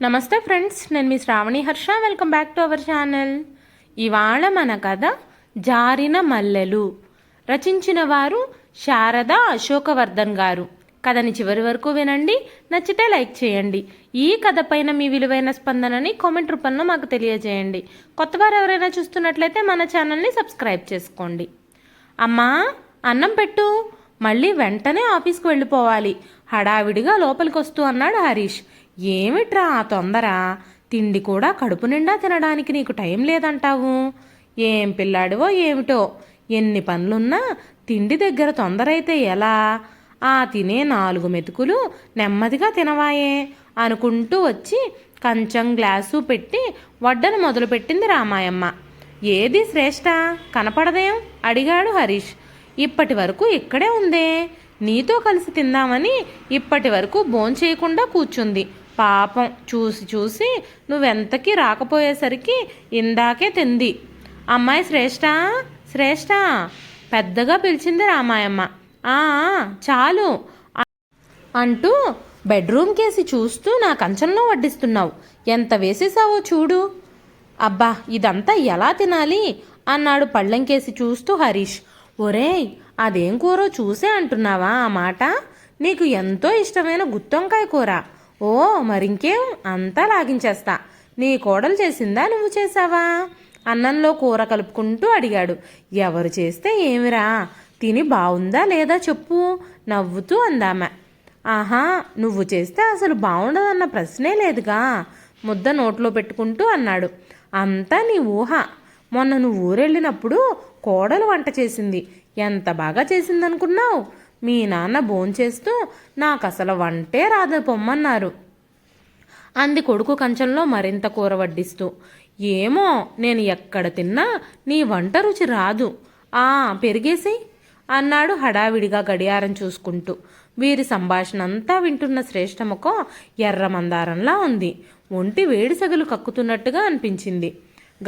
నమస్తే ఫ్రెండ్స్ నేను మీ Sravani Harsha. Welcome back to our channel ఇవాళ మన కథ జారిన మల్లెలు. రచించిన వారు శారద అశోకవర్ధన్ గారు. కథని చివరి వరకు వినండి నచ్చితే లైక్ చేయండి. ఈ కథ పైన మీ విలువైన స్పందనని కామెంట్ రూపంలో మాకు తెలియజేయండి. కొత్తవారు ఎవరైనా చూస్తున్నట్లయితే మన ఛానల్ని సబ్స్క్రైబ్ చేసుకోండి. అమ్మా అన్నం పెట్టు. మళ్ళీ వెంటనే ఆఫీస్కి వెళ్ళిపోవాలి. హడావిడిగా లోపలికి వస్తూ అన్నాడు హరీష్. ఏమిట్రా ఆ తొందర? తిండి కూడా కడుపు నిండా తినడానికి నీకు టైం లేదంటావు. ఏం పిల్లాడివో ఏమిటో? ఎన్ని పనులున్నా తిండి దగ్గర తొందర అయితే ఎలా? ఆ తినే నాలుగు మెతుకులు నెమ్మదిగా తినవాయే అనుకుంటూ వచ్చి కంచం గ్లాసు పెట్టి వడ్డను మొదలుపెట్టింది రామాయమ్మ. ఏది శ్రేష్ట? కనపడదేం? అడిగాడు హరీష్. ఇప్పటి వరకు ఇక్కడే ఉందే. నీతో కలిసి తిందామని ఇప్పటి వరకు భోంచేయకుండా కూర్చుంది. పాపం చూసి చూసి నువ్వెంతకి రాకపోయేసరికి ఇందాకే తింది. అమ్మాయి శ్రేష్ట శ్రేష్ట పెద్దగా పిలిచింది రామాయమ్మ. "ఆ, చాలు. అంటూ బెడ్రూమ్ కేసి చూస్తూ నా కంచంలో వడ్డిస్తున్నావు. ఎంత వేసేసావో చూడు. అబ్బా ఇదంతా ఎలా తినాలి? అన్నాడు పళ్ళెంకేసి చూస్తూ హరీష్. ఒరేయ్ అదేం కూరో చూసే అంటున్నావా ఆ మాట? నీకు ఎంతో ఇష్టమైన గుత్తొంకాయ కూర. ఓ మరింకేం? అంతా లాగించేస్తా. నీ కోడలు చేసిందా నువ్వు చేసావా అన్నంలో కూర కలుపుకుంటూ అడిగాడు. ఎవరు చేస్తే ఏమిరా? తిని బాగుందా లేదా చెప్పు నవ్వుతూ అందామె. ఆహా నువ్వు చేస్తే అసలు బాగుండదన్న ప్రశ్నే లేదుగా ముద్ద నోట్లో పెట్టుకుంటూ అన్నాడు. అంతా నీ ఊహ. మొన్న నువ్వు ఊరెళ్ళినప్పుడు కోడలు వంట చేసింది. ఎంత బాగా చేసిందనుకున్నావు? మీ నాన్న భోంచేస్తూ నాకు అసలు వంటే రాదు పొమ్మన్నారు. అంది కొడుకు కంచంలో మరింత కూర వడ్డిస్తూ ఏమో నేను ఎక్కడ తిన్నా నీ వంట రుచి రాదు. ఆ పెరిగేసి అన్నాడు హడావిడిగా గడియారం చూసుకుంటూ. వీరి సంభాషణ అంతా వింటున్న శ్రేష్టముకో ఎర్ర మందారంలా ఉంది. ఒంటి వేడి సగలు కక్కుతున్నట్టుగా అనిపించింది.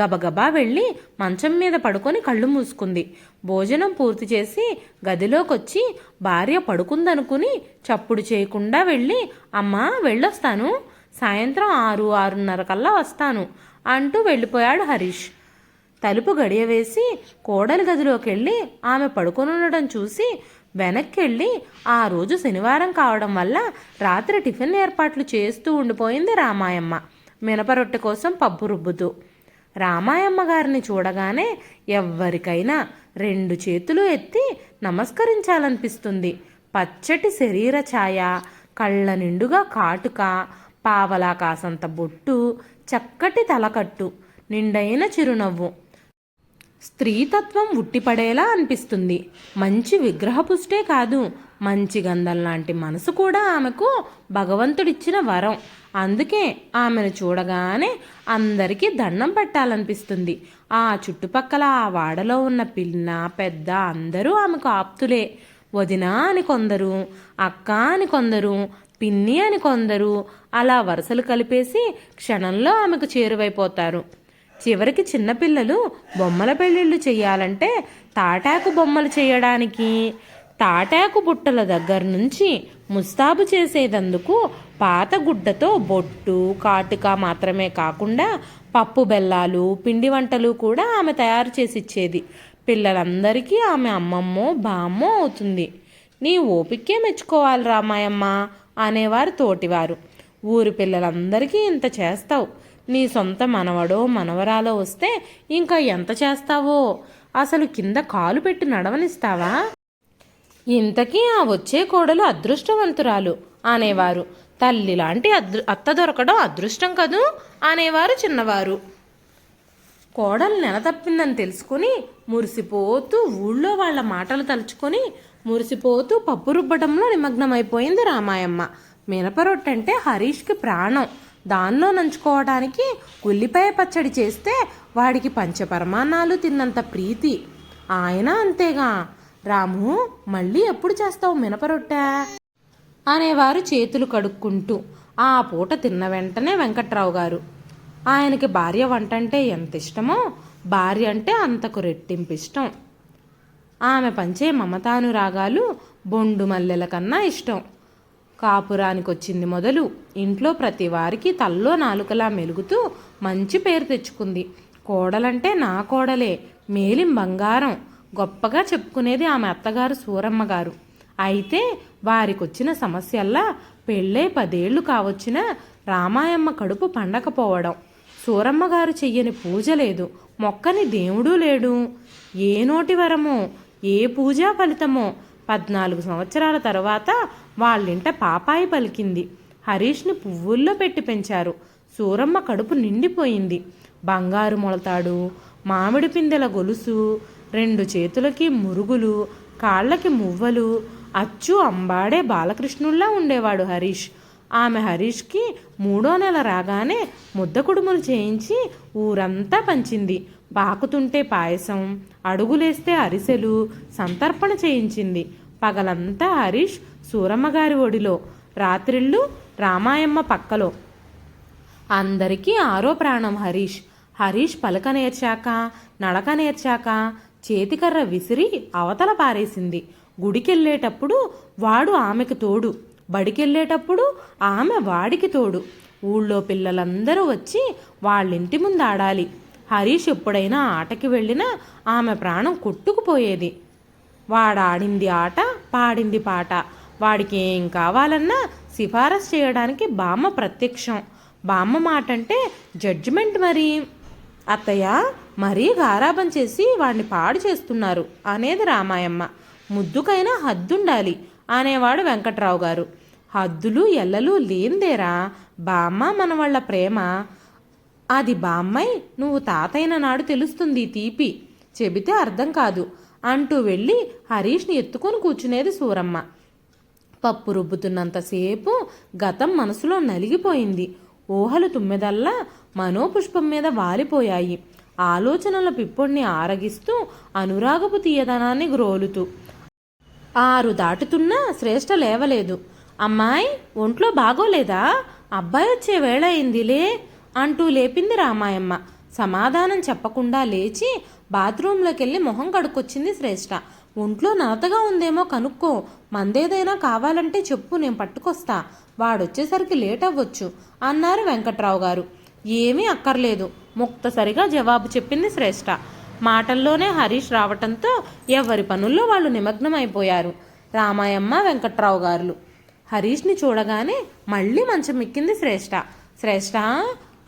గబగబా వెళ్ళి మంచం మీద పడుకొని కళ్ళు మూసుకుంది. భోజనం పూర్తి చేసి గదిలోకొచ్చి భార్య పడుకుందనుకుని చప్పుడు చేయకుండా వెళ్ళి అమ్మా వెళ్ళొస్తాను. సాయంత్రం ఆరు ఆరున్నర కల్లా వస్తాను అంటూ వెళ్ళిపోయాడు హరీష్. తలుపు గడియ వేసి కోడలి గదిలోకి వెళ్ళి ఆమె పడుకొనుండడం చూసి వెనక్కి వెళ్ళి ఆ రోజు శనివారం కావడం వల్ల రాత్రి టిఫిన్ ఏర్పాట్లు చేస్తూ ఉండిపోయింది రామాయమ్మ. మినపరొట్టె కోసం పప్పు రుబ్బుతూ రామాయమ్మ గారిని చూడగానే ఎవ్వరికైనా రెండు చేతులు ఎత్తి నమస్కరించాలనిపిస్తుంది. పచ్చటి శరీర ఛాయ కళ్ళ నిండుగా కాటుక పావలా కాసంత బొట్టు చక్కటి తలకట్టు నిండైన చిరునవ్వు. స్త్రీతత్వం ఉట్టిపడేలా అనిపిస్తుంది. మంచి విగ్రహపుష్టే కాదు మంచి గంధం లాంటి మనసు కూడా ఆమెకు భగవంతుడిచ్చిన వరం. అందుకే ఆమెను చూడగానే అందరికీ దండం పెట్టాలనిపిస్తుంది. ఆ చుట్టుపక్కల ఆ వాడలో ఉన్న పిన్న పెద్ద అందరూ ఆమెకు ఆప్తులే. వదిన అని కొందరు అక్క అని కొందరు పిన్ని అని కొందరు అలా వరుసలు కలిపేసి క్షణంలో ఆమెకు చేరువైపోతారు. చివరికి చిన్నపిల్లలు బొమ్మల పెళ్ళిళ్ళు చేయాలంటే తాటాకు బొమ్మలు చేయడానికి తాటాకు బుట్టల దగ్గర నుంచి ముస్తాబు చేసేదందుకు పాత గుడ్డతో బొట్టు కాటుక మాత్రమే కాకుండా పప్పు బెల్లాలు పిండి వంటలు కూడా ఆమె తయారు చేసి ఇచ్చేది పిల్లలందరికీ ఆమె అమ్మమ్మో బామ్మో అవుతుంది. నీ ఓపికే మెచ్చుకోవాలి రామాయమ్మ అనేవారు తోటివారు. ఊరి పిల్లలందరికీ ఇంత చేస్తావు. నీ సొంత మనవడో మనవరాలో వస్తే ఇంకా ఎంత చేస్తావో? అసలు కింద కాలు పెట్టి నడవనిస్తావా? ఇంతకీ ఆ వచ్చే కోడలు అదృష్టవంతురాలు అనేవారు. తల్లి లాంటి అదృ అత్త దొరకడం అదృష్టం కదూ అనేవారు చిన్నవారు. కోడలు నెల తప్పిందని తెలుసుకుని మురిసిపోతూ ఊళ్ళో వాళ్ళ మాటలు తలుచుకొని మురిసిపోతూ పప్పు రుబ్బటంలో నిమగ్నమైపోయింది రామాయమ్మ. మినపరొట్టంటే హరీష్కి ప్రాణం. దానిలో నంచుకోవడానికి ఉల్లిపాయ పచ్చడి చేస్తే వాడికి పంచపరమాణాలు తిన్నంత ప్రీతి. ఆయన అంతేగా. రాము మళ్ళీ ఎప్పుడు చేస్తావు మినపరొట్ట అనేవారు చేతులు కడుక్కుంటూ ఆ పూట తిన్న వెంటనే వెంకట్రావు గారు ఆయనకి భార్య వంట అంటే ఎంత ఇష్టమో భార్య అంటే అంతకు రెట్టింపు ఇష్టం ఆమె పంచే మమతానురాగాలు బొండు మల్లెల కన్నా ఇష్టం. కాపురానికి వచ్చింది మొదలు ఇంట్లో ప్రతి వారికి తల్లో నాలుకలా మెలుగుతూ మంచి పేరు తెచ్చుకుంది. కోడలంటే నా కోడలే మేలిం బంగారం. గొప్పగా చెప్పుకునేది ఆమె అత్తగారు సూరమ్మ గారు. అయితే వారికొచ్చిన సమస్యల్లా పెళ్ళే పదేళ్ళు కావచ్చిన రామాయమ్మ కడుపు పండకపోవడం. సూరమ్మ గారు చెయ్యని పూజ లేదు. మొక్కని దేవుడు లేడు. ఏ నోటి వరమో ఏ పూజా ఫలితమో పద్నాలుగు సంవత్సరాల తర్వాత వాళ్ళింట పాపాయి పలికింది. హరీష్ని పువ్వుల్లో పెట్టి పెంచారు. సూరమ్మ కడుపు నిండిపోయింది. బంగారు మొలతాడు మామిడి పిందెల గొలుసు రెండు చేతులకి మురుగులు కాళ్ళకి మువ్వలు అచ్చు అంబాడే బాలకృష్ణుల్లా ఉండేవాడు హరీష్. ఆమె హరీష్కి మూడో నెల రాగానే ముద్ద కుడుములు చేయించి ఊరంతా పంచింది. పాకుతుంటే పాయసం అడుగులేస్తే అరిసెలు సంతర్పణ చేయించింది. పగలంతా హరీష్ సూరమ్మగారి ఒడిలో రాత్రిళ్ళు రామాయమ్మ పక్కలో. అందరికీ ఆరో ప్రాణం హరీష్. హరీష్ పలక నేర్చాక నడక నేర్చాక చేతికర్ర విసిరి అవతల పారేసింది. గుడికెళ్ళేటప్పుడు వాడు ఆమెకు తోడు. బడికెళ్ళేటప్పుడు ఆమె వాడికి తోడు. ఊళ్ళో పిల్లలందరూ వచ్చి వాళ్ళింటి ముందు ఆడాలి హరీష్ ఎప్పుడైనా ఆటకి వెళ్ళినా ఆమె ప్రాణం కొట్టుకుపోయేది. వాడాడింది ఆట పాడింది పాట. వాడికి ఏం కావాలన్నా సిఫారసు చేయడానికి బామ్మ ప్రత్యక్షం. బామ్మ మాట అంటే జడ్జిమెంట్ మరి. అత్తయ్య మరీ గారాబం చేసి వాడిని పాడు చేస్తున్నారు అనేది రామాయమ్మ. ముద్దుకైనా హద్దుండాలి అనేవాడు వెంకట్రావు గారు హద్దులు ఎల్లలు లేందేరా బామ్మ మన వాళ్ళ ప్రేమ. అది బామ్మై నువ్వు తాతయ్యన నాడు తెలుస్తుంది తీపి. చెబితే అర్థం కాదు అంటూ వెళ్ళి హరీష్ని ఎత్తుకొని కూర్చునేది సూరమ్మ. పప్పు రుబ్బుతున్నంతసేపు గతం మనసులో నలిగిపోయింది. ఊహలు తుమ్మెదల్లా మనోపుష్పం మీద వాలిపోయాయి. ఆలోచనల పిప్పొడిని ఆరగిస్తూ అనురాగపు తీయదనాన్ని గ్రోలుతూ. ఆరు దాటుతున్నా శ్రేష్ఠ లేవలేదు. అమ్మాయి ఒంట్లో బాగోలేదా? అబ్బాయి వచ్చే వేళ అయిందిలే అంటూ లేపింది రామాయమ్మ. సమాధానం చెప్పకుండా లేచి బాత్రూంలోకి వెళ్ళి మొహం కడుక్కొచ్చింది శ్రేష్ఠ ఒంట్లో నలతగా ఉందేమో కనుక్కో. మందేదైనా కావాలంటే చెప్పు నేను పట్టుకొస్తా. వాడొచ్చేసరికి లేట్ అవ్వచ్చు అన్నారు వెంకట్రావు గారు ఏమీ అక్కర్లేదు. ముక్తసరిగా జవాబు చెప్పింది శ్రేష్ఠ మాటల్లోనే హరీష్ రావటంతో ఎవరి పనుల్లో వాళ్ళు నిమగ్నమైపోయారు. రామాయమ్మ వెంకట్రావు గారులు హరీష్ని చూడగానే మళ్ళీ మంచం ఎక్కింది శ్రేష్ఠ శ్రేష్ఠ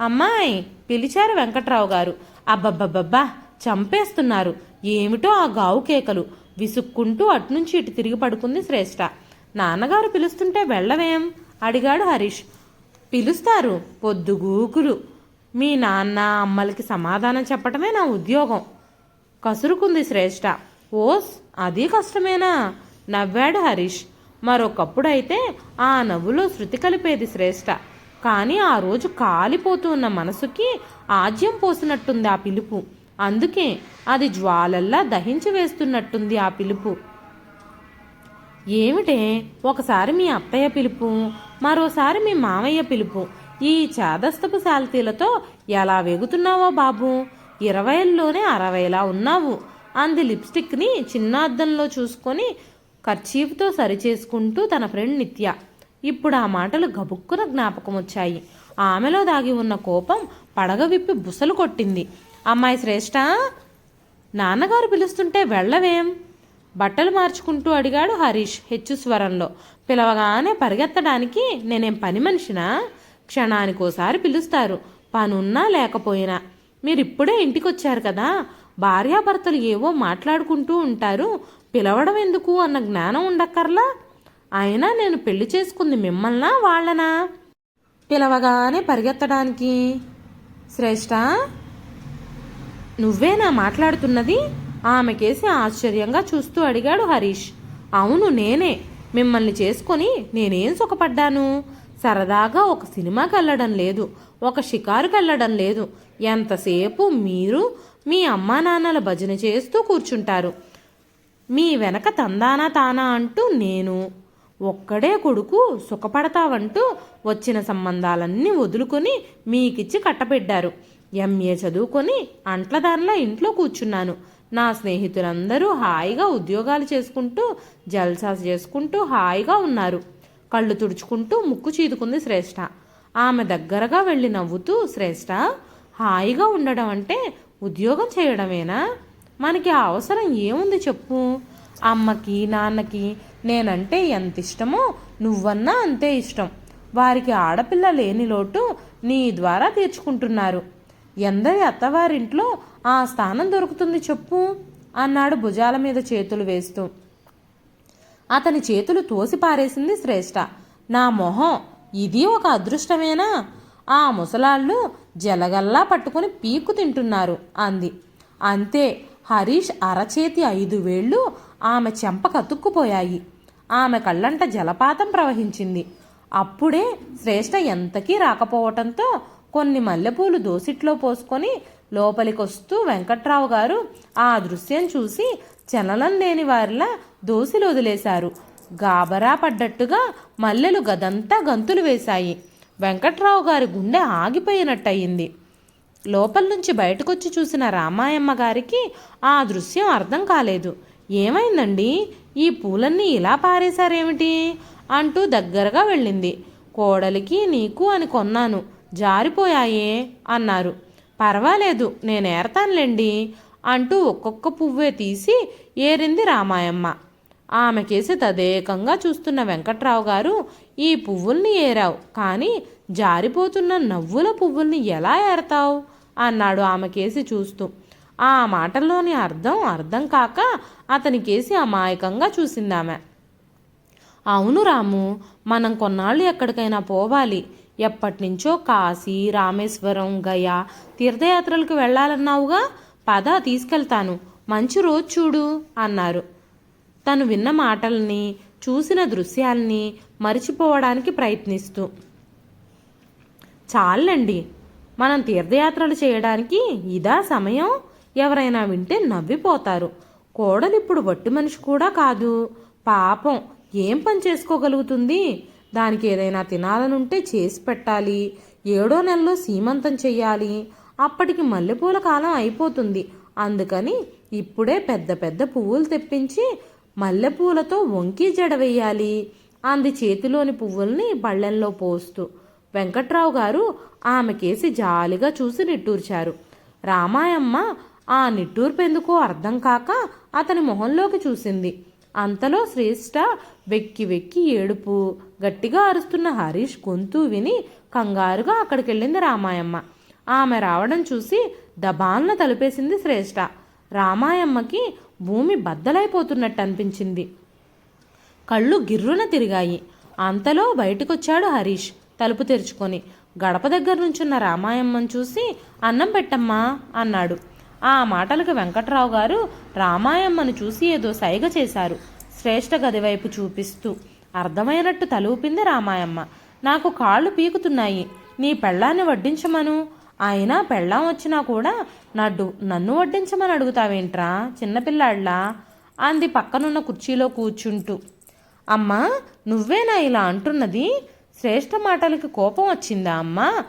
అమ్మాయి పిలిచారు వెంకట్రావు గారు అబ్బబ్బబ్బబ్బా చంపేస్తున్నారు. ఏమిటో ఆ గావు కేకలు. విసుక్కుంటూ అట్నుంచి ఇటు తిరిగి పడుకుంది శ్రేష్ఠ నాన్నగారు పిలుస్తుంటే వెళ్ళవేం? అడిగాడు హరీష్. పిలుస్తారు పొద్దుగూకులు మీ నాన్న అమ్మలకి సమాధానం చెప్పటమే నా ఉద్యోగం. కసురుకుంది శ్రేష్ఠ ఓస్ అది కష్టమేనా? నవ్వాడు హరీష్. మరొకప్పుడైతే ఆ నవ్వులో శృతి కలిపేది శ్రేష్ఠ కానీ ఆ రోజు కాలిపోతూ ఉన్న మనసుకి ఆజ్యం పోసినట్టుంది ఆ పిలుపు. అందుకే అది జ్వాలల్లా దహించి వేస్తున్నట్టుంది ఆ పిలుపు. ఏమిటే? ఒకసారి మీ అత్తయ్య పిలుపు మరోసారి మీ మామయ్య పిలుపు. ఈ చాదస్తపు శాల్తీలతో ఎలా వేగుతున్నావో బాబు? ఇరవైల్లోనే అరవైలా ఉన్నావు. అంది లిప్స్టిక్ని చిన్న అద్దంలో చూసుకొని కర్చీఫ్తో సరిచేసుకుంటూ తన ఫ్రెండ్ నిత్య. ఇప్పుడు ఆ మాటలు గబుక్కున జ్ఞాపకం వచ్చాయి ఆమెలో దాగి ఉన్న కోపం పడగ విప్పి బుసలు కొట్టింది. అమ్మాయి శ్రేష్ఠ నాన్నగారు పిలుస్తుంటే వెళ్ళవేం? బట్టలు మార్చుకుంటూ అడిగాడు హరీష్ హెచ్చు స్వరంలో. పిలవగానే పరిగెత్తడానికి నేనేం పని మనిషినా? క్షణానికోసారి పిలుస్తారు. పనున్నా లేకపోయినా. మీరిప్పుడే ఇంటికొచ్చారు కదా. భార్యాభర్తలు ఏవో మాట్లాడుకుంటూ ఉంటారు. పిలవడం ఎందుకు అన్న జ్ఞానం ఉండక్కర్లా? అయినా నేను పెళ్ళి చేసుకుంది మిమ్మల్నా వాళ్ళనా? పిలవగానే పరిగెత్తడానికి. శ్రేష్ఠ నువ్వేనా మాట్లాడుతున్నది? ఆమెకేసి ఆశ్చర్యంగా చూస్తూ అడిగాడు హరీష్. అవును నేనే. మిమ్మల్ని చేసుకొని నేనేం సుఖపడ్డాను? సరదాగా ఒక సినిమాకి వెళ్ళడం లేదు ఒక షికారుకి వెళ్ళడం లేదు. ఎంతసేపు మీరు మీ అమ్మా నాన్నల భజన చేస్తూ కూర్చుంటారు? మీ వెనక తందానా తానా అంటూ నేను ఒక్కడే కొడుకు సుఖపడతావంటూ వచ్చిన సంబంధాలన్నీ వదులుకొని మీకిచ్చి కట్టబెడ్డారు ఎంఏ చదువుకొని అంట్లదానిలా ఇంట్లో కూర్చున్నాను. నా స్నేహితులందరూ హాయిగా ఉద్యోగాలు చేసుకుంటూ జల్సాస్ చేసుకుంటూ హాయిగా ఉన్నారు. కళ్ళు తుడుచుకుంటూ ముక్కు చీదుకుంది శ్రేష్ఠ ఆమె దగ్గరగా వెళ్ళి నవ్వుతూ శ్రేష్ఠ హాయిగా ఉండడం అంటే ఉద్యోగం చేయడమేనా? మనకి ఆ అవసరం ఏముంది చెప్పు. అమ్మకి నాన్నకి నేనంటే ఎంత ఇష్టమో నువ్వన్నా అంతే ఇష్టం. వారికి ఆడపిల్ల లేని లోటు నీ ద్వారా తీర్చుకుంటున్నారు. ఎందరి అత్తవారింట్లో ఆ స్థానం దొరుకుతుంది చెప్పు అన్నాడు భుజాల మీద చేతులు వేస్తూ. అతని చేతులు తోసిపారేసింది శ్రేష్ఠ నా మొహం ఇది ఒక అదృష్టమేనా? ఆ ముసలాళ్ళు జలగల్లా పట్టుకుని పీకు తింటున్నారు అంది. అంతే హరీష్ అరచేతి ఐదు వేళ్ళు ఆమె చెంప కతుక్కుపోయాయి. ఆమె కళ్ళంట జలపాతం ప్రవహించింది. అప్పుడే శ్రేష్ఠ ఎంతకీ రాకపోవటంతో కొన్ని మల్లెపూలు దోసిట్లో పోసుకొని లోపలికొస్తూ వెంకట్రావు గారు ఆ దృశ్యం చూసి చలనం లేని వారిలా దోసిలు వదిలేశారు. గాబరా పడ్డట్టుగా మల్లెలు గదంతా గంతులు వేశాయి. వెంకట్రావు గారి గుండె ఆగిపోయినట్టయింది. లోపల నుంచి బయటకొచ్చి చూసిన రామాయమ్మ గారికి ఆ దృశ్యం అర్థం కాలేదు. ఏమైందండి? ఈ పూలన్నీ ఇలా పారేశారేమిటి? అంటూ దగ్గరగా వెళ్ళింది. కోడలికి నీకు అని కొన్నాను. జారిపోయాయే అన్నారు. పర్వాలేదు నేనేరతానులేండి. అంటూ ఒక్కొక్క పువ్వే తీసి ఏరింది రామాయమ్మ. ఆమెకేసి తదేకంగా చూస్తున్న వెంకట్రావు గారు ఈ పువ్వుల్ని ఏరావు కానీ జారిపోతున్న నవ్వుల పువ్వుల్ని ఎలా ఏరతావు? అన్నాడు ఆమెకేసి చూస్తూ. ఆ మాటల్లోని అర్థం అర్థం కాక అతనికేసి అమాయకంగా చూసింది ఆమె అవును రాము మనం కొన్నాళ్ళు ఎక్కడికైనా పోవాలి. ఎప్పటినుంచో కాశీ రామేశ్వరం గయా తీర్థయాత్రలకు వెళ్ళాలన్నావుగా. పద తీసుకెళ్తాను. మంచి రోజు చూడు అన్నారు. తను విన్న మాటల్ని చూసిన దృశ్యాల్ని మరిచిపోవడానికి ప్రయత్నిస్తూ. చాలండి మనం తీర్థయాత్రలు చేయడానికి ఇదా సమయం. ఎవరైనా వింటే నవ్విపోతారు. కోడలిప్పుడు వట్టి మనిషి కూడా కాదు. పాపం ఏం పని చేసుకోగలుగుతుంది? దానికి ఏదైనా తినాలనుంటే చేసి పెట్టాలి. ఏడో నెలలో సీమంతం చెయ్యాలి. అప్పటికి మల్లెపూల కాలం అయిపోతుంది. అందుకని ఇప్పుడే పెద్ద పెద్ద పువ్వులు తెప్పించి మల్లెపూలతో వంకి జడవేయాలి అంది చేతిలోని పువ్వుల్ని పళ్ళెంలో పోస్తూ. వెంకట్రావు గారు ఆమెకేసి జాలిగా చూసి నిట్టూర్చారు. రామాయమ్మ ఆ నిట్టూర్పెందుకో అర్థం కాక అతని మొహంలోకి చూసింది. అంతలో శ్రేష్ఠ వెక్కి వెక్కి ఏడుపు గట్టిగా అరుస్తున్న హరీష్ గొంతు విని కంగారుగా అక్కడికెళ్ళింది రామాయమ్మ. ఆమె రావడం చూసి దబాల్న తలుపేసింది శ్రేష్ఠ రామాయమ్మకి భూమి బద్దలైపోతున్నట్టు అనిపించింది కళ్ళు గిర్రున తిరిగాయి. అంతలో బయటకొచ్చాడు హరీష్ తలుపు తెరుచుకొని. గడప దగ్గర నుంచున్న రామాయమ్మను చూసి అన్నం పెట్టమ్మా అన్నాడు. ఆ మాటలకు వెంకట్రావు గారు రామాయమ్మను చూసి ఏదో సైగ చేశారు. శ్రేష్ఠ గది వైపు చూపిస్తూ అర్థమైనట్టు తలూపింది రామాయమ్మ. నాకు కాళ్ళు పీకుతున్నాయి. నీ పెళ్ళాన్ని వడ్డించమను. ఆయన పెళ్ళాం వచ్చినా కూడా నడ్డు నన్ను వడ్డించమని అడుగుతావేంట్రా? చిన్నపిల్లాడ్లా అంది పక్కనున్న కుర్చీలో కూర్చుంటూ. అమ్మా నువ్వేనా ఇలా అంటున్నది? శ్రేష్ఠ మాటలకి కోపం వచ్చిందా అమ్మా?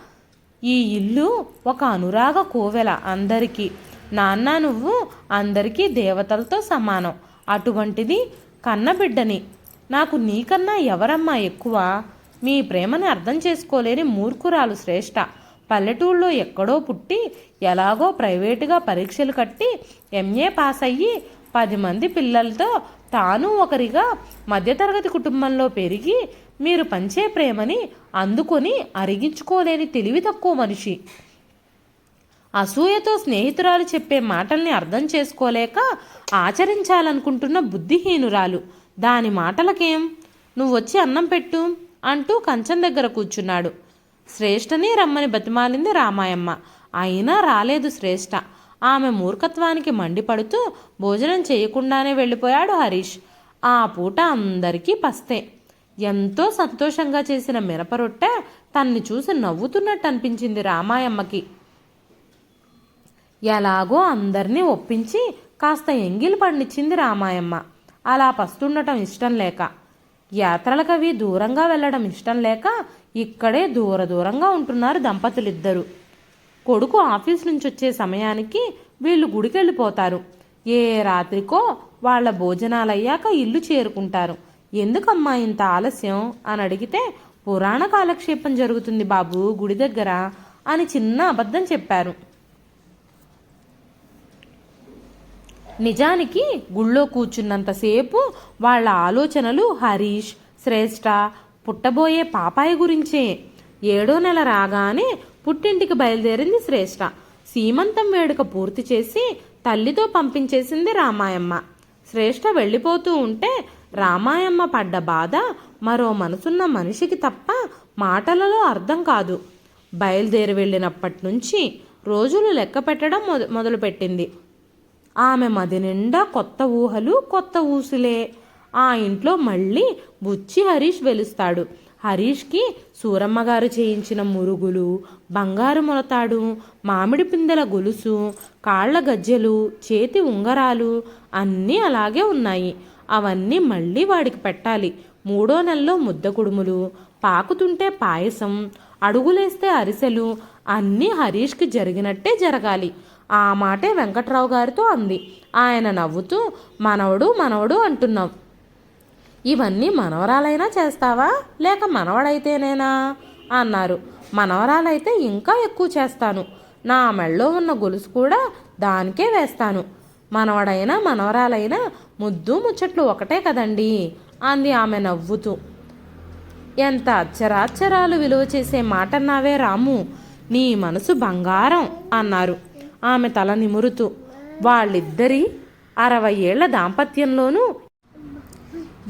ఈ ఇల్లు ఒక అనురాగ కోవెల అందరికీ. నాన్న నువ్వు అందరికీ దేవతలతో సమానం. అటువంటిది కన్నబిడ్డని. నాకు నీకన్నా ఎవరమ్మా ఎక్కువ? మీ ప్రేమని అర్థం చేసుకోలేని మూర్ఖురాలు శ్రేష్ఠ. పల్లెటూళ్ళలో ఎక్కడో పుట్టి ఎలాగో ప్రైవేటుగా పరీక్షలు కట్టి ఎంఏ పాస్ అయ్యి పది మంది పిల్లలతో తాను ఒకరిగా మధ్యతరగతి కుటుంబంలో పెరిగి మీరు పంచే ప్రేమని అందుకొని అరిగించుకోలేని తెలివి తక్కువ మనిషి. అసూయతో స్నేహితురాలు చెప్పే మాటల్ని అర్థం చేసుకోలేక ఆచరించాలనుకుంటున్న బుద్ధిహీనురాలు. దాని మాటలకేం? నువ్వు వచ్చి అన్నం పెట్టు అంటూ కంచం దగ్గర కూర్చున్నాడు. శ్రేష్టని రమ్మని బతిమాలింది రామాయమ్మ. అయినా రాలేదు శ్రేష్ఠ ఆమె మూర్ఖత్వానికి మండిపడుతూ భోజనం చేయకుండానే వెళ్ళిపోయాడు హరీష్. ఆ పూట అందరికీ పస్తే. ఎంతో సంతోషంగా చేసిన మిరపరొట్టె తన్ని చూసి నవ్వుతున్నట్టు అనిపించింది రామాయమ్మకి. ఎలాగో అందరినీ ఒప్పించి కాస్త ఎంగిలి పండించింది రామాయమ్మ. అలా పస్తుండటం ఇష్టం లేక. యాత్రలకవి దూరంగా వెళ్ళడం ఇష్టం లేక ఇక్కడే దూర దూరంగా ఉంటున్నారు దంపతులిద్దరూ. కొడుకు ఆఫీస్ నుంచి వచ్చే సమయానికి వీళ్ళు గుడికెళ్ళిపోతారు. ఏ రాత్రికో వాళ్ళ భోజనాలయ్యాక ఇల్లు చేరుకుంటారు. ఎందుకమ్మా ఇంత ఆలస్యం? అని అడిగితే పురాణ కాలక్షేపం జరుగుతుంది బాబు గుడి దగ్గర అని చిన్న అబద్ధం చెప్పారు. నిజానికి గుళ్ళో కూర్చున్నంతసేపు వాళ్ళ ఆలోచనలు హరీష్ శ్రేష్ఠ పుట్టబోయే పాపాయి గురించే. ఏడో నెల రాగానే పుట్టింటికి బయలుదేరింది శ్రేష్ఠ సీమంతం వేడుక పూర్తి చేసి తల్లితో పంపించేసింది రామాయమ్మ. శ్రేష్ఠ వెళ్ళిపోతూ ఉంటే రామాయమ్మ పడ్డ బాధ మరో మనసున్న మనిషికి తప్ప మాటలలో అర్థం కాదు. బయలుదేరి వెళ్ళినప్పటి నుంచి రోజులు లెక్క పెట్టడం మొద మొదలుపెట్టింది. ఆమె మది నిండా కొత్త ఊహలు కొత్త ఊసులే. ఆ ఇంట్లో మళ్ళీ బుచ్చి హరీష్ వెలుస్తాడు. హరీష్కి సూరమ్మగారు చేయించిన మురుగులు బంగారు మొలతాడు మామిడి పిందెల గొలుసు కాళ్ళ గజ్జెలు చేతి ఉంగరాలు అన్నీ అలాగే ఉన్నాయి. అవన్నీ మళ్ళీ వాడికి పెట్టాలి. మూడో నెలలో ముద్ద కుడుములు పాకుతుంటే పాయసం అడుగులేస్తే అరిసెలు అన్నీ హరీష్కి జరిగినట్టే జరగాలి. ఆ మాటే వెంకట్రావు గారితో అంది. ఆయన నవ్వుతూ మనవడు మనవడు అంటున్నాం ఇవన్నీ మనవరాలైనా చేస్తావా? లేక మనవడైతేనేనా? అన్నారు. మనవరాలైతే ఇంకా ఎక్కువ చేస్తాను. నా మెళ్ళో ఉన్న గొలుసు కూడా దానికే వేస్తాను. మనవడైనా మనవరాలైనా ముద్దు ముచ్చట్లు ఒకటే కదండి? అంది ఆమె నవ్వుతూ. ఎంత అచ్చరాచ్చరాలు విలువ చేసే మాటన్నావే రాము. నీ మనసు బంగారం అన్నారు. ఆమె తల నిమురుతూ. వాళ్ళిద్దరి అరవై ఏళ్ళ దాంపత్యంలోనూ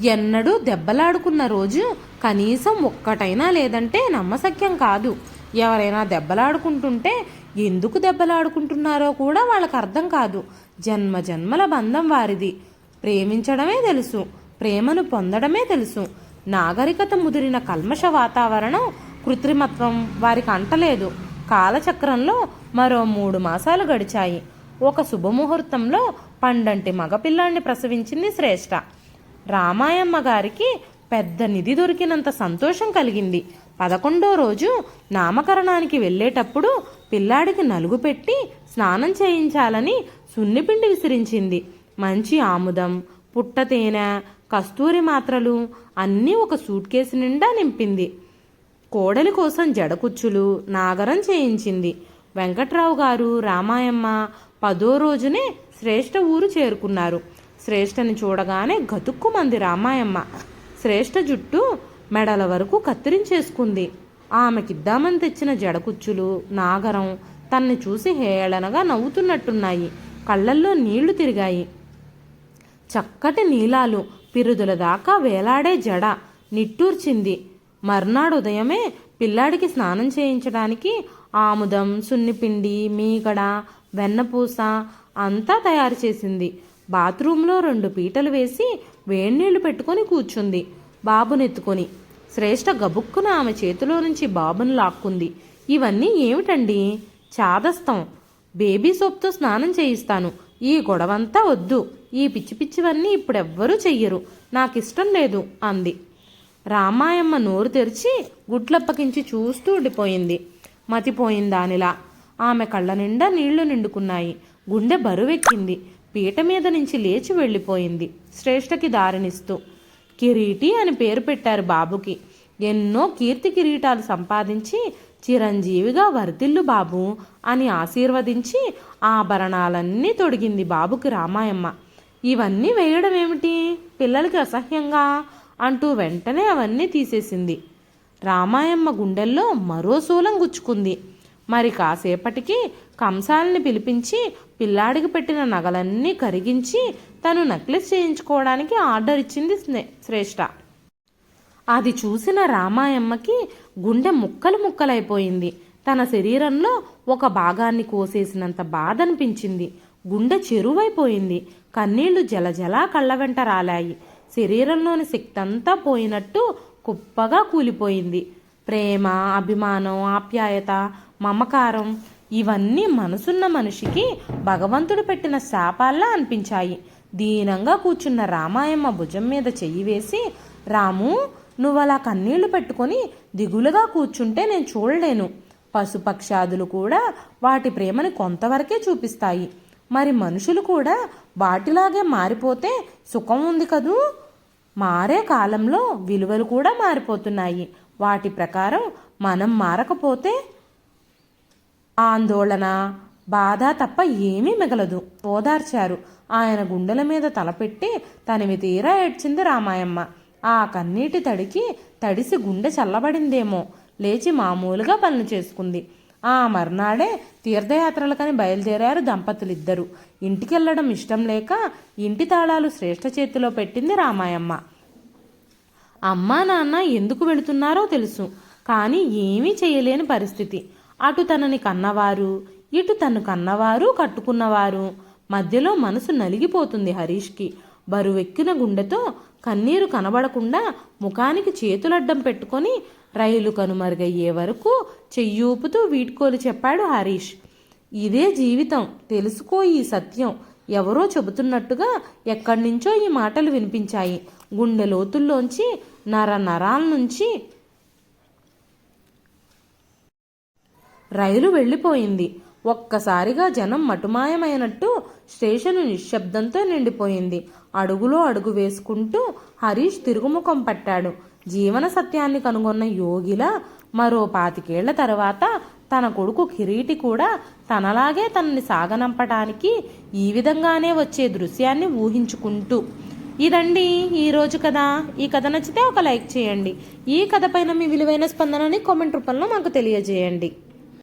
ఎన్నడూ దెబ్బలాడుకున్న రోజు కనీసం ఒక్కటైనా లేదంటే నమ్మశక్యం కాదు. ఎవరైనా దెబ్బలాడుకుంటుంటే ఎందుకు దెబ్బలాడుకుంటున్నారో కూడా వాళ్ళకు అర్థం కాదు. జన్మ జన్మల బంధం వారిది. ప్రేమించడమే తెలుసు. ప్రేమను పొందడమే తెలుసు. నాగరికత ముదిరిన కల్మష వాతావరణం కృత్రిమత్వం వారికి అంటలేదు. కాలచక్రంలో మరో మూడు మాసాలు గడిచాయి. ఒక శుభముహూర్తంలో పండంటి మగపిల్లాన్ని ప్రసవించింది శ్రేష్ఠ రామాయమ్మ గారికి పెద్ద నిధి దొరికినంత సంతోషం కలిగింది. పదకొండో రోజు నామకరణానికి వెళ్ళేటప్పుడు పిల్లాడికి నలుగు పెట్టి స్నానం చేయించాలని సున్నిపిండి విసిరించింది. మంచి ఆముదం పుట్ట తేనె కస్తూరి మాత్రలు అన్నీ ఒక సూట్ కేసు నిండా నింపింది. కోడలి కోసం జడకుచ్చులు నాగరం చేయించింది. వెంకట్రావు గారు రామాయమ్మ పదో రోజునే శ్రేష్ఠ ఊరు చేరుకున్నారు. శ్రేష్ఠని చూడగానే గతుక్కుమంది రామాయమ్మ. శ్రేష్ఠ జుట్టు మెడల వరకు కత్తిరించేసుకుంది. ఆమెకిద్దామని తెచ్చిన జడకుచ్చులు నాగరం తన్ని చూసి హేళనగా నవ్వుతున్నట్టున్నాయి. కళ్ళల్లో నీళ్ళు తిరిగాయి. చక్కటి నీలాలు పిరుదుల దాకా వేలాడే జడ నిట్టూర్చింది. మర్నాడు ఉదయమే పిల్లాడికి స్నానం చేయించడానికి ఆముదం సున్నిపిండి మీగడ వెన్నపూస అంతా తయారు చేసింది. బాత్రూంలో రెండు పీటలు వేసి వేడినీళ్ళు పెట్టుకొని కూర్చుంది. బాబునెత్తుకొని శ్రేష్ఠ గబుక్కున ఆమె చేతిలో నుంచి బాబును లాక్కుంది. ఇవన్నీ ఏమిటండి? చాదస్తం. బేబీ సోప్తో స్నానం చేయిస్తాను. ఈ గొడవంతా వద్దు. ఈ పిచ్చి పిచ్చివన్నీ ఇప్పుడెవ్వరూ చెయ్యరు. నాకిష్టం లేదు అంది. రామాయమ్మ నోరు తెరిచి గుడ్లప్పకించి చూస్తూ ఉండిపోయింది. మతిపోయింది దానిలా ఆమె కళ్ళ నిండా నీళ్ళు నిండుకున్నాయి. గుండె బరువెక్కింది. పీట మీద నుంచి లేచి వెళ్ళిపోయింది. శ్రేష్ఠకి దారినిస్తూ కిరీటి అని పేరు పెట్టారు బాబుకి. ఎన్నో కీర్తి కిరీటాలు సంపాదించి చిరంజీవిగా వర్ధిల్లు బాబు అని ఆశీర్వదించి ఆభరణాలన్నీ తొడిగింది బాబుకి రామాయమ్మ. ఇవన్నీ వేయడం ఏమిటి పిల్లలకి అసహ్యంగా? అంటూ వెంటనే అవన్నీ తీసేసింది. రామాయమ్మ గుండెల్లో మరో శూలం గుచ్చుకుంది. మరి కాసేపటికి కంసాలని పిలిపించి పిల్లాడికి పెట్టిన నగలన్నీ కరిగించి తను నెక్లెస్ చేయించుకోవడానికి ఆర్డర్ ఇచ్చింది స్నే- శ్రేష్ఠ అది చూసిన రామాయమ్మకి గుండె ముక్కలు ముక్కలైపోయింది. తన శరీరంలో ఒక భాగాన్ని కోసేసినంత బాధ అనిపించింది గుండె చెరువైపోయింది. కన్నీళ్ళు జలజలా కళ్ళ వెంట రాలాయి. శరీరంలోని శక్తంతా పోయినట్టు కుప్పగా కూలిపోయింది. ప్రేమ అభిమానం ఆప్యాయత మమకారం ఇవన్నీ మనసున్న మనిషికి భగవంతుడు పెట్టిన శాపాల్లా అనిపించాయి. దీనంగా కూర్చున్న రామాయమ్మ భుజం మీద చెయ్యి వేసి రాము నువ్వు అలా కన్నీళ్ళు పెట్టుకొని దిగులుగా కూర్చుంటే నేను చూడలేను. పశుపక్షాదులు కూడా వాటి ప్రేమని కొంతవరకే చూపిస్తాయి. మరి మనుషులు కూడా వాటిలాగే మారిపోతే సుఖం ఉంది కదూ? మారే కాలంలో విలువలు కూడా మారిపోతున్నాయి. వాటి ప్రకారం మనం మారకపోతే ఆందోళన బాధ తప్ప ఏమీ మిగలదు ఓదార్చారు. ఆయన గుండెల మీద తలపెట్టి తనివి తీరా ఏడ్చింది రామాయమ్మ. ఆ కన్నీటి తడికి తడిసి గుండె చల్లబడిందేమో లేచి మామూలుగా పనులు చేసుకుంది. ఆ మర్నాడే తీర్థయాత్రలకని బయలుదేరారు దంపతులిద్దరూ. ఇంటికెళ్ళడం ఇష్టం లేక ఇంటి తాళాలు శ్రేష్ఠ చేతిలో పెట్టింది రామాయమ్మ. అమ్మా నాన్న ఎందుకు వెళుతున్నారో తెలుసు కానీ ఏమీ చేయలేని పరిస్థితి. అటు తనని కన్నవారు ఇటు తను కన్నవారు కట్టుకున్నవారు. మధ్యలో మనసు నలిగిపోతుంది హరీష్కి. బరువెక్కిన గుండెతో కన్నీరు కనబడకుండా ముఖానికి చేతులడ్డం పెట్టుకొని రైలు కనుమరుగయ్యే వరకు చెయ్యూపుతూ వీడ్కోలు చెప్పాడు హరీష్. ఇదే జీవితం తెలుసుకో ఈ సత్యం. ఎవరో చెబుతున్నట్టుగా ఎక్కడి నుంచో ఈ మాటలు వినిపించాయి. గుండె లోతుల్లోంచి నర నరాల నుంచి రైలు వెళ్ళిపోయింది. ఒక్కసారిగా జనం మటుమాయమైనట్టు స్టేషను నిశ్శబ్దంతో నిండిపోయింది. అడుగులో అడుగు వేసుకుంటూ హరీష్ తిరుగుముఖం పట్టాడు. జీవన సత్యాన్ని కనుగొన్న యోగిలా మరో పాతికేళ్ళ తర్వాత తన కొడుకు కిరీటి కూడా తనలాగే తనని సాగనంపటానికి ఈ విధంగానే వచ్చే దృశ్యాన్ని ఊహించుకుంటూ. ఇదండి ఈరోజు కథ. ఈ కథ నచ్చితే ఒక లైక్ చేయండి. ఈ కథపైన మీ విలువైన స్పందనని కామెంట్ రూపంలో మాకు తెలియజేయండి.